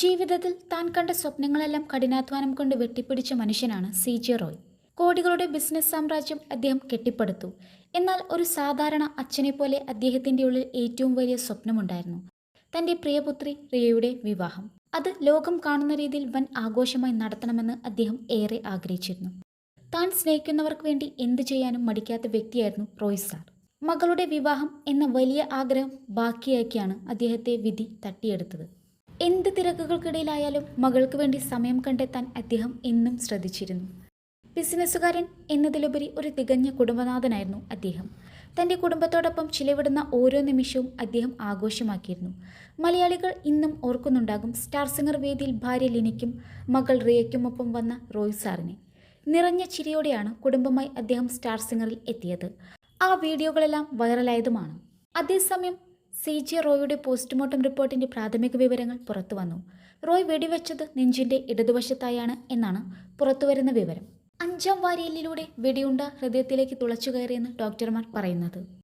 ജീവിതത്തിൽ താൻ കണ്ട സ്വപ്നങ്ങളെല്ലാം കഠിനാധ്വാനം കൊണ്ട് വെട്ടിപ്പിടിച്ച മനുഷ്യനാണ് സി ജെ റോയ്. കോടികളുടെ ബിസിനസ് സാമ്രാജ്യം അദ്ദേഹം കെട്ടിപ്പടുത്തു. എന്നാൽ ഒരു സാധാരണ അച്ഛനെ പോലെ അദ്ദേഹത്തിന്റെ ഉള്ളിൽ ഏറ്റവും വലിയ സ്വപ്നമുണ്ടായിരുന്നു. തന്റെ പ്രിയപുത്രി റിയയുടെ വിവാഹം. അത് ലോകം കാണുന്ന രീതിയിൽ വൻ ആഘോഷമായി നടത്തണമെന്ന് അദ്ദേഹം ഏറെ ആഗ്രഹിച്ചിരുന്നു. താൻ സ്നേഹിക്കുന്നവർക്ക് വേണ്ടി എന്ത് ചെയ്യാനും മടിക്കാത്ത വ്യക്തിയായിരുന്നു റോയ് സാർ. മകളുടെ വിവാഹം എന്ന വലിയ ആഗ്രഹം ബാക്കിയാക്കിയാണ് അദ്ദേഹത്തെ വിധി തട്ടിയെടുത്തത്. എന്ത് തിരക്കുകൾക്കിടയിലായാലും മകൾക്ക് വേണ്ടി സമയം കണ്ടെത്താൻ അദ്ദേഹം എന്നും ശ്രദ്ധിച്ചിരുന്നു. ബിസിനസ്സുകാരൻ എന്നതിലുപരി ഒരു തികഞ്ഞ കുടുംബനാഥനായിരുന്നു അദ്ദേഹം. തന്റെ കുടുംബത്തോടൊപ്പം ചിലവിടുന്ന ഓരോ നിമിഷവും അദ്ദേഹം ആഘോഷമാക്കിയിരുന്നു. മലയാളികൾ ഇന്നും ഓർക്കുന്നുണ്ടാകും സ്റ്റാർ സിംഗർ വേദിയിൽ ഭാര്യ ലിനിക്കും മകൾ റിയയ്ക്കുമൊപ്പം വന്ന റോയ് സാറിനെ. നിറഞ്ഞ ചിരിയോടെയാണ് കുടുംബമായി അദ്ദേഹം സ്റ്റാർ സിംഗറിൽ എത്തിയത്. ആ വീഡിയോകളെല്ലാം വൈറലായതുമാണ്. അതേസമയം സി ജി റോയുടെ പോസ്റ്റ്മോർട്ടം റിപ്പോർട്ടിന്റെ പ്രാഥമിക വിവരങ്ങൾ പുറത്തു വന്നു. റോയ് വെടിവെച്ചത് നെഞ്ചിന്റെ ഇടതുവശത്തായാണ് എന്നാണ് പുറത്തുവരുന്ന വിവരം. അഞ്ചാം വാരിയലിലൂടെ വെടിയുണ്ട ഹൃദയത്തിലേക്ക് തുളച്ചു കയറിയെന്ന് ഡോക്ടർമാർ പറയുന്നത്.